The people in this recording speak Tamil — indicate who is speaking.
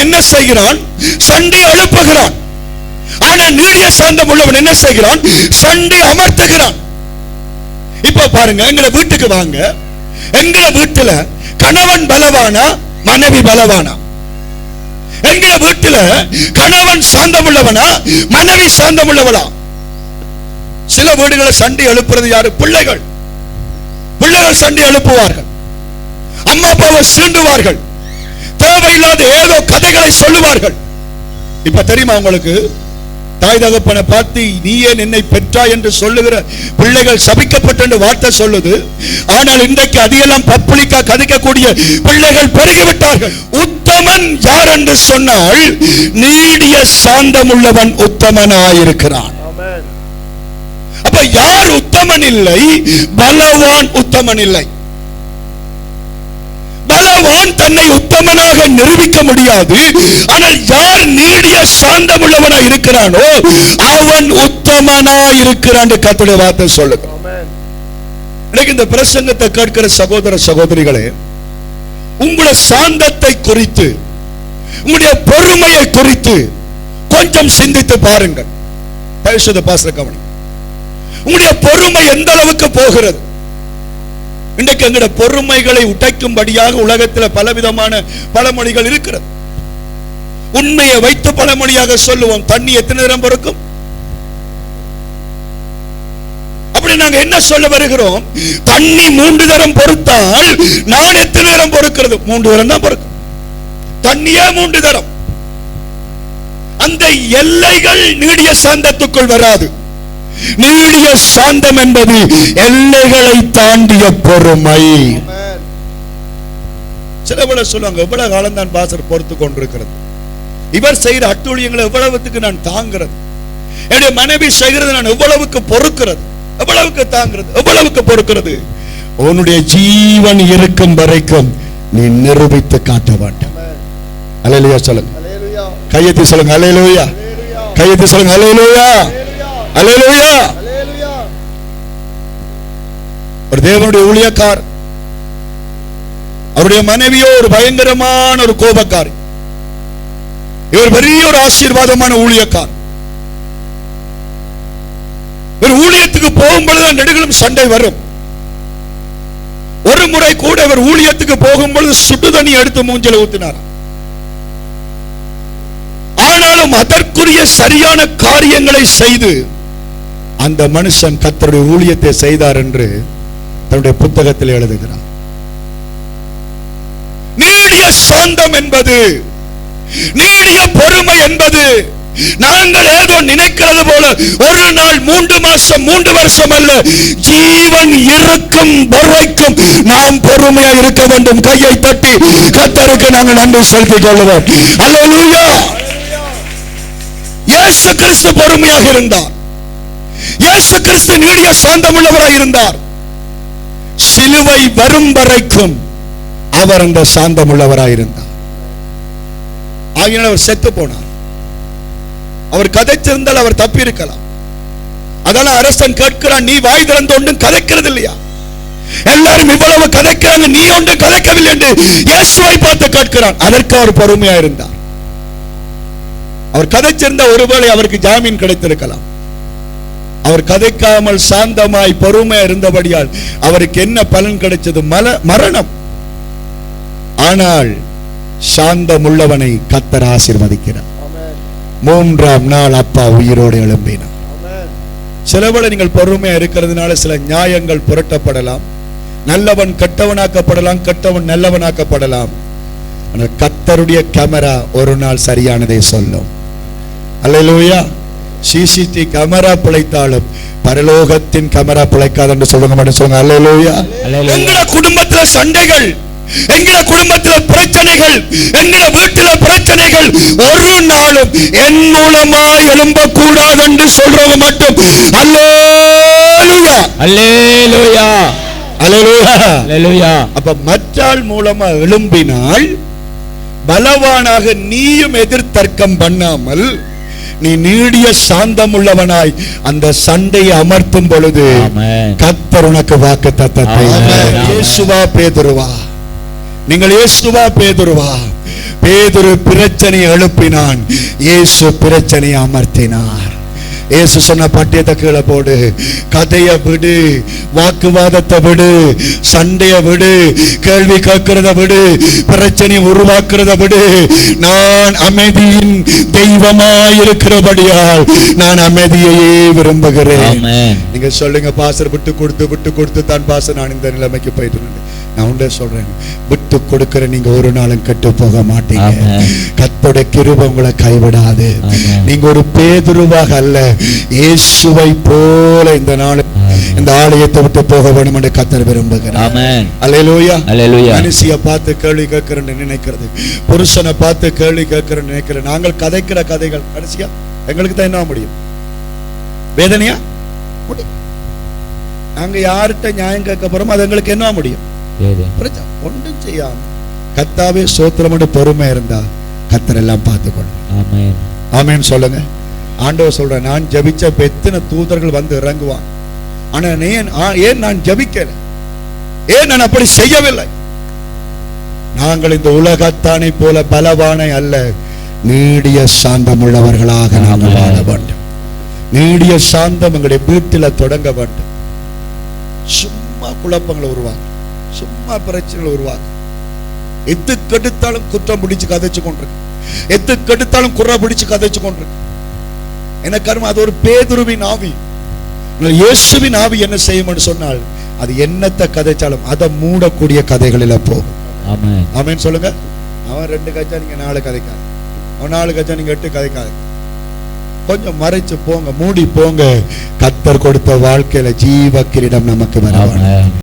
Speaker 1: என்ன செய்கிறான்? சண்டை எழுப்புகிறான். ஆனா நீடிய சாந்தம் உள்ளவன் என்ன செய்கிறான்? சண்டை அமர்த்துகிறான். இப்ப பாருங்க எங்களை வீட்டுக்கு வாங்க. எங்களை வீட்டுல கணவன் பலவானா மனைவி பலவானா? எங்களை வீட்டுல கணவன் சாந்தம் உள்ளவனா மனைவி சாந்தம் உள்ளவளா சில வீடுகளை சண்டை எழுப்புறது யாரு? பிள்ளைகள். பிள்ளைகள் சண்டை எழுப்புவார்கள். அம்மா அப்பாவை சீண்டுவார்கள். தேவையில்லாத ஏதோ கதைகளை சொல்லுவார்கள். இப்ப தெரியுமா உங்களுக்கு? தாய் தகப்பனை பார்த்து நீ ஏன் என்னை பெற்றாய் என்று சொல்லுகிற பிள்ளைகள் சபிக்கப்பட்ட என்று வார்த்தை சொல்லுது. ஆனால் இன்றைக்கு அதிகெல்லாம் பப்ளிக்கா கதைக்கக்கூடிய பிள்ளைகள் பெருகிவிட்டார்கள். உத்தமன் யார் என்று சொன்னால் நீடிய சாந்தமுள்ளவன் உத்தமனாயிருக்கிறான்.
Speaker 2: Amen.
Speaker 1: அப்ப யார் உத்தமன் இல்லை? பலவான் உத்தமன் இல்லை. பலவான் தன்னை உத்தமனாக நிரூபிக்க முடியாது. ஆனால் யார் நீடிய சாந்தம் உள்ளவனா இருக்கிறானோ அவன் உத்தமனாய் இருக்கிறான் கத்துடைய வார்த்தை சொல்லுங்க எனக்கு இந்த பிரசங்கத்தை கேட்கிற சகோதர சகோதரிகளே உங்களுடைய சாந்தத்தை குறித்து உங்களுடைய பொறுமையை குறித்து கொஞ்சம் சிந்தித்து பாருங்கள். பரிசுத்த பாச கவனி உங்களுடைய பொறுமை எந்த அளவுக்கு போகிறது? இன்றைக்கு எங்களுடைய பொறுமைகளை உடைக்கும்படியாக உலகத்தில் பலவிதமான பழமொழிகள் இருக்கிறது. உண்மையை வைத்து பழமொழியாக சொல்லுவோம் தண்ணி எத்தனை நேரம் பொறுக்கும்? அப்படி நாங்க என்ன சொல்ல வருகிறோம்? தண்ணி மூன்று தரம் பொறுத்தால் நான் எத்தனை நேரம் பொறுக்கிறது? மூன்று தரம் தான் பொறுக்கும். தண்ணியே மூன்று தரம் அந்த எல்லைகள் நீடிய சந்தத்துக்குள் வராது. நீடிய சாந்தம் என்பது எல்லைகளை தாண்டிய பொறுமை. சில பேர் சொல்லுவாங்க எவ்வளவு காலம் தான் பாசர் பொறுத்து கொண்டிருக்கிறது இவர் செய்கிற அட்டூழியங்களை எவ்வளவுக்கு நான் தாங்கிறது என்னுடைய மனைவி செய்கிறது நான் எவ்வளவுக்கு பொறுக்கிறது எவ்வளவுக்கு தாங்கிறது எவ்வளவுக்கு பொறுக்கிறது உன்னுடைய ஜீவன் இருக்கும் வரைக்கும் நீ நிரூபித்து காட்ட வேண்டும். அலையிலுயா சொல்லுங்க. கையெத்தி சொல்லுங்க அலையிலுயா. கையெத்தி சொல்லுங்க அலையிலுயா. அலையிலுயா ஒரு தேவனுடைய ஊழியக்கார் அவருடைய மனைவியோ ஒரு பயங்கரமான ஒரு கோபக்கார். இவர் பெரிய ஒரு ஆசீர்வாதமான ஊழியக்கார். இவர் ஊழியத்துக்கு போகும்பொழுது நெடுகளும் சண்டை வரும். ஒரு முறை கூட இவர் ஊழியத்துக்கு போகும்பொழுது சுட்டு தண்ணி எடுத்து மூஞ்சில ஊத்தினார் ஆனாலும் அதற்குரிய சரியான காரியங்களை செய்து அந்த மனுஷன் கத்தருடைய ஊழியத்தை செய்தார் என்று தன்னுடைய புத்தகத்தில் எழுதுகிறார் நீடிய சாந்தம் என்பது நீடிய பொறுமை என்பது நாங்கள் ஏதோ நினைக்கிறது போல ஒரு நாள் மூன்று மாசம் மூன்று வருஷம் அல்ல ஜீவன் இருக்கும் வரைக்கும் நாம் பொறுமையா இருக்க வேண்டும். கையை தட்டி கத்தருக்கு நாங்கள் நன்றி செலுத்திக் கொள்வோம் அல்ல இயேசு கிறிஸ்து பொறுமையாக இருந்தார். இயேசு கிறிஸ்து நீடிய சாந்தமுள்ளவராய் இருந்தார். சிலுவை வரும் வரைக்கும் அவர் அந்த சாந்தமுள்ளவராய் இருந்தார். ஆகினால் அவர் செத்து போனார். அவர் கதைச்சிருந்தால் அவர் தப்பி இருக்கலாம் அதனால அரசன் கேட்கிறான் நீ வாய் திறந்து ஒன்றும் கதைக்கிறது இல்லையா எல்லாரும் இவ்வளவு கதைக்கிறாங்க நீ ஒன்றும் கதைக்கவில்லை என்று இயேசுவை பார்த்து கேட்கிறான். அதற்கு அவர் பொறுமையா இருந்தார் அவர் கதைச்சிருந்த ஒருவேளை அவருக்கு ஜாமீன் கிடைத்திருக்கலாம். அவர் கதைக்காமல் சாந்தமாய் பொறுமையா இருந்தபடியால் அவருக்கு என்ன பலன் கிடைச்சது? மல மரணம். ஆனால் சாந்தமுள்ளவனை கத்தர் ஆசிர்வதிக்கிறார். மூன்றாம் நாள் அப்பா உயிரோடு எழும்பினார்.
Speaker 2: Amen.
Speaker 1: நீங்கள் பொறுமையா இருக்கிறதுனால சில நியாயங்கள் புரட்டப்படலாம். நல்லவன் கெட்டவனாக்கப்படலாம் கெட்டவன் நல்லவனாக்கப்படலாம். ஆனால் கத்தருடைய கேமரா ஒரு நாள் சரியானதை சொல்லும். அல்லேலூயா. சிசிடி கேமரா பிழைத்தாலும் பரலோகத்தின் கேமரா பிழைக்காது என்று சொல்லுங்க மட்டும் சொல்லுங்க. அல்லேலூயா. எங்கட குடும்பத்துல சண்டைகள் எங்கட குடும்பத்துல பிரச்சனைகள் எங்கட வீட்டுல பிரச்சனைகள் ஒரு நாளும் என் மூலமா எழும்ப கூடாது என்று சொல்றவங்க மட்டும். அல்லேலூயா.
Speaker 3: அல்லேலூயா.
Speaker 1: அல்லேலூயா.
Speaker 3: அல்லேலூயா.
Speaker 1: அப்ப மற்றாள் மூலமா எழும்பினால் பலவானாக நீயும் எதிர்த்தர்க்கம் பண்ணாமல் நீ நீடிய சாந்தம் உள்ளவனாய் அந்த சண்டையை அமர்த்தும் பொழுது. கத்தர் உனக்கு வாக்கு தத்தத்தை. இயேசுவா பேதுருவா நீங்கள் இயேசுவா பேதுருவா பேதுரு பிரச்சனையை எழுப்பினான். இயேசு பிரச்சனையை அமர்த்தினார். இயேசு சொன்ன பட்டியத்தை கீழே போடு. கதையை விடு. வாக்குவாதத்தை விடு. சண்டைய விடு. கேள்வி கேட்கிறத விடு. பிரச்சனையை உருவாக்குறத விடு. நான் அமைதியின் தெய்வமாயிருக்கிறபடியால் நான் அமைதியையே விரும்புகிறேன். நீங்க சொல்லுங்க பாசர் விட்டு கொடுத்து விட்டு கொடுத்து தான் பாச நான் இந்த நிலைமைக்கு போயிட்டு. நான் உண்டே சொல்றேன் விட்டு கொடுக்கிற நீங்க ஒரு நாளும் கெட்டு போக மாட்டீங்க. கத்தோட கிருபை உங்களை கைவிடாது. நீங்க ஒரு பேதுருவாக அல்ல. இயேசுவை போல இந்த நாள் இந்த ஆலயத்தை விட்டு போக வேண்டும் என்று கத்தர் விரும்புகிறார். அல்லேலூயா.
Speaker 3: Hallelujah.
Speaker 1: மனுஷிய பார்த்து கேள்வி கேட்கிறேன்னு நினைக்கிறது. புருஷனை பார்த்து கேள்வி கேட்கிறேன்னு நினைக்கிறேன் நாங்கள் கதைக்கிற கதைகள். கடைசியா எங்களுக்கு தான் என்ன முடியும்? வேதனையா? முடியும். நாங்க யார்கிட்ட நியாயம் கேட்க போறோமோ அது எங்களுக்கு என்ன முடியும். பிரச்சனை ஒன்றும் செய்யாம கத்தாவே சோத்திரமோட பொறுமை இருந்தா கத்தர் எல்லாம் பார்த்துக்கொள்ளும்
Speaker 3: Amen.
Speaker 1: ஆமென் சொல்லுங்க. ஆண்டவர் சொல்றேன் நான் ஜபிச்ச எத்தனை தூதர்கள் வந்து இறங்குவான். ஆனா ஏன் ஏன் நான் ஜபிக்கல? ஏன் நான் அப்படி செய்யவில்லை? நாங்கள் இந்த உலகத்தானை போல பலவானை அல்ல நீடிய சாந்தம் உள்ளவர்களாக நாங்கள் வாழ வேண்டும். நீடிய சாந்தம் எங்களுடைய வீட்டில் தொடங்க வேண்டும். சும்மா குழப்பங்களை உருவாக்கும் சும்மா பிரச்சனைகளை உருவாக்கும் எது கெடுத்தாலும் குற்றம் பிடிச்சு கதைச்சு கொண்டிருக்கு. எது கெடுத்தாலும் குறை பிடிச்சு கதைச்சு கொண்டிருக்கு. எனக்கு கரும அது ஒரு பேதுருவின் ஆவி. இயேசுவின் ஆவி என்ன செய்யும்னு சொன்னால் அது என்னத்தை கதைச்சாலும் அதை மூடக்கூடிய கதைகளில போகும்.
Speaker 3: Amen.
Speaker 1: ஆமென் சொல்லுங்க. அவன் ரெண்டு கச்சா நீங்க நாலு கதைக்காது அவன் நாலு கச்சா நீங்க எட்டு கதைக்காது கொஞ்சம் மறைச்சு போங்க மூடி போங்க. கத்தர் கொடுத்த வாழ்க்கையில ஜீவ கிரீடம் நமக்கு வர
Speaker 3: Amen.